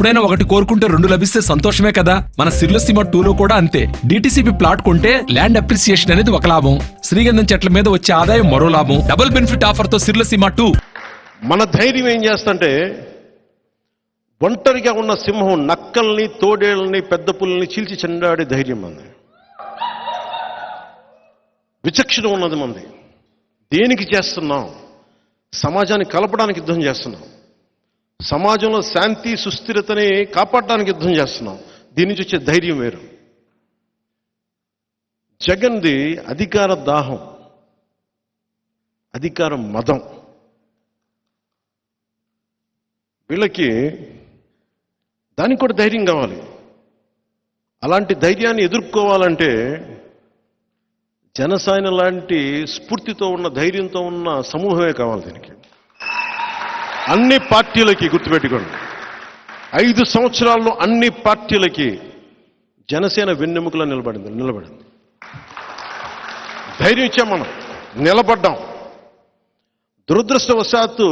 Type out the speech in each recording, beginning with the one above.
ఎప్పుడైనా ఒకటి కోరుకుంటే రెండు లభిస్తే సంతోషమే కదా. మన సిర్లసీమ టూలో కూడా అంతే. డిటిసిపి ప్లాట్ కొంటే ల్యాండ్ అప్రిసియేషన్ అనేది ఒక లాభం. శ్రీగంధం చెట్ల మీద వచ్చే ఆదాయం మరో లాభం. డబుల్ బెనిఫిట్ ఆఫర్తో సిర్లసీమ టూ. మన ధైర్యం ఏం చేస్తంటే ఒంటరిగా ఉన్న సింహం నక్కల్ని తోడేళ్ళని పెద్ద పుల్లని చీల్చి చెండాడే ధైర్యం మంది. విచక్షణ ఉన్నది మంది. దేనికి చేస్తున్నాం? సమాజాన్ని కలపడానికి యుద్ధం చేస్తున్నాం. సమాజంలో శాంతి సుస్థిరతని కాపాడడానికి యుద్ధం చేస్తున్నాం. దీని నుంచి వచ్చే ధైర్యం వేరు. జగన్ది అధికార దాహం అధికార మదం. వీళ్ళకి దానికి కూడా ధైర్యం కావాలి. అలాంటి ధైర్యాన్ని ఎదుర్కోవాలంటే జనసేన లాంటి స్ఫూర్తితో ఉన్న ధైర్యంతో ఉన్న సమూహమే కావాలి దీనికి. అన్ని పార్టీలకి గుర్తుపెట్టుకోండి. ఐదు సంవత్సరాల్లో అన్ని పార్టీలకి జనసేన వెన్నెముకలో నిలబడింది నిలబడింది. ధైర్యం ఇచ్చాం మనం నిలబడ్డాం. దురదృష్టవశాత్తు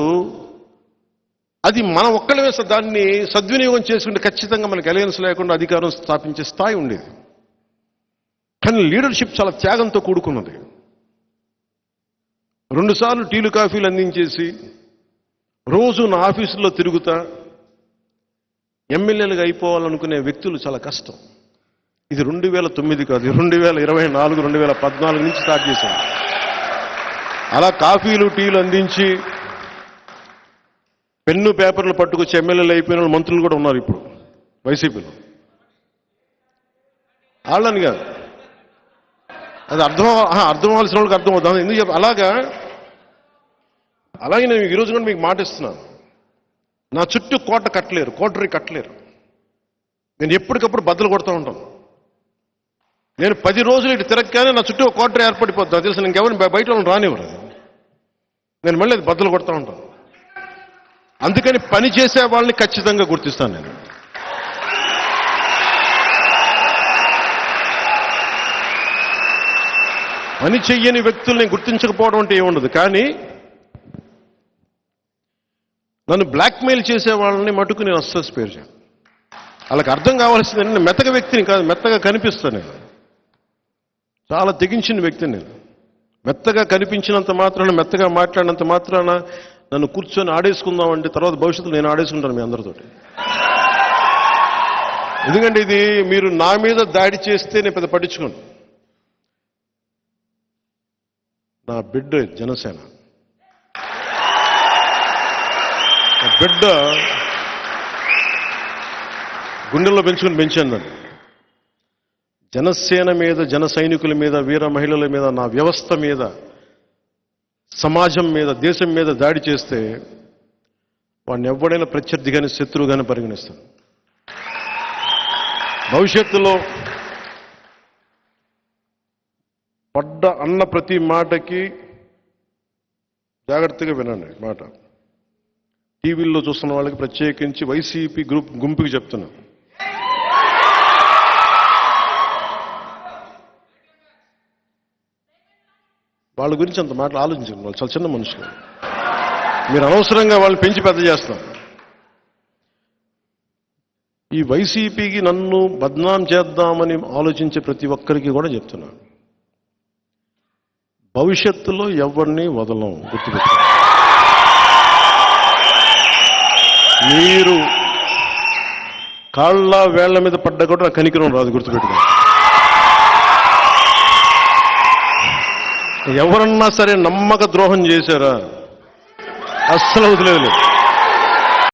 అది మనం ఒక్కళ్ళమే దాన్ని సద్వినియోగం చేసుకుంటే ఖచ్చితంగా మనకి అలయన్స్ లేకుండా అధికారం స్థాపించే స్థాయి ఉండేది. కానీ లీడర్షిప్ చాలా త్యాగంతో కూడుకున్నది. రెండుసార్లు టీలు కాఫీలు అందించేసి రోజు నా ఆఫీసులో తిరుగుతా ఎమ్మెల్యేలుగా అయిపోవాలనుకునే వ్యక్తులు చాలా కష్టం. ఇది రెండు వేల తొమ్మిది కాదు రెండు వేల ఇరవై నాలుగు రెండు వేల పద్నాలుగు నుంచి స్టార్ట్ చేశాను. అలా కాఫీలు టీలు అందించి పెన్ను పేపర్లు పట్టుకొచ్చి ఎమ్మెల్యేలు అయిపోయిన వాళ్ళు మంత్రులు కూడా ఉన్నారు ఇప్పుడు వైసీపీలో. వాళ్ళని కాదు. అది అర్థం అర్థం అవ్వాల్సిన వాళ్ళకి అర్థం అవుతుంది. ఎందుకు చెప్ప అలాగా అలాగే నేను ఈరోజు కూడా మీకు మాట ఇస్తున్నాను. నా చుట్టూ కోట కట్టలేరు కోటరీ కట్టలేరు. నేను ఎప్పటికప్పుడు బద్దలు కొడుతూ ఉంటాను. నేను పది రోజులు ఇటు తిరగగానే నా చుట్టూ కోటరీ ఏర్పడిపోతుంది నాకు తెలుసు ఇంకెవరిని బయట వాళ్ళని రానివ్వరు. నేను మళ్ళీ అది బద్దలు కొడుతూ ఉంటాను. అందుకని పని చేసే వాళ్ళని ఖచ్చితంగా గుర్తిస్తాను నేను. పని చెయ్యని వ్యక్తుల్ని గుర్తించకపోవడం అంటే ఏముండదు. కానీ నన్ను బ్లాక్మెయిల్ చేసే వాళ్ళని మటుకు నేను అస్సలు స్పేర్ చేయను. వాళ్ళకి అర్థం కావాల్సింది నేను మెత్తగా వ్యక్తిని కాదు మెత్తగా కనిపిస్తాను నేను. చాలా తెగించిన వ్యక్తిని నేను. మెత్తగా కనిపించినంత మాత్రాన మెత్తగా మాట్లాడినంత మాత్రాన నన్ను కూర్చొని ఆడేసుకుందాం అంటే తర్వాత భవిష్యత్తులో నేను ఆడేసుకుంటాను మీ అందరితోటి. ఎందుకంటే ఇది మీరు నా మీద దాడి చేస్తే నేను పెద్ద పట్టించుకోండి నా బిడ్డ జనసేన నా బిడ్డ గుండెల్లో పెంచుకుని పెంచాను నన్ను. జనసేన మీద జన సైనికుల మీద వీర మహిళల మీద నా వ్యవస్థ మీద సమాజం మీద దేశం మీద దాడి చేస్తే వాడిని ఎవడైనా శత్రువు కానీ పరిగణిస్తాను భవిష్యత్తులో పడ్డ అన్న ప్రతి మాటకి జాగ్రత్తగా వినండి మాట. టీవీల్లో చూస్తున్న వాళ్ళకి ప్రత్యేకించి వైసీపీ గ్రూప్ గుంపుకి చెప్తున్నా. వాళ్ళ గురించి అంత మాటలు ఆలోచించండి వాళ్ళు చాలా చిన్న మనుషులు. మీరు అనవసరంగా వాళ్ళని పెంచి పెద్ద చేస్తాం ఈ వైసీపీకి నన్ను బద్నాం చేద్దామని ఆలోచించే ప్రతి ఒక్కరికి కూడా చెప్తున్నాను భవిష్యత్తులో ఎవరిని వదలం గుర్తుపెట్టుకోండి. మీరు కాళ్ళ వేళ్ళ మీద పడ్డ కూడా నాకు కనికరం రాదు గుర్తుపెట్టుకో. ఎవరన్నా సరే నమ్మక ద్రోహం చేశారా? అస్సలు వదిలేదు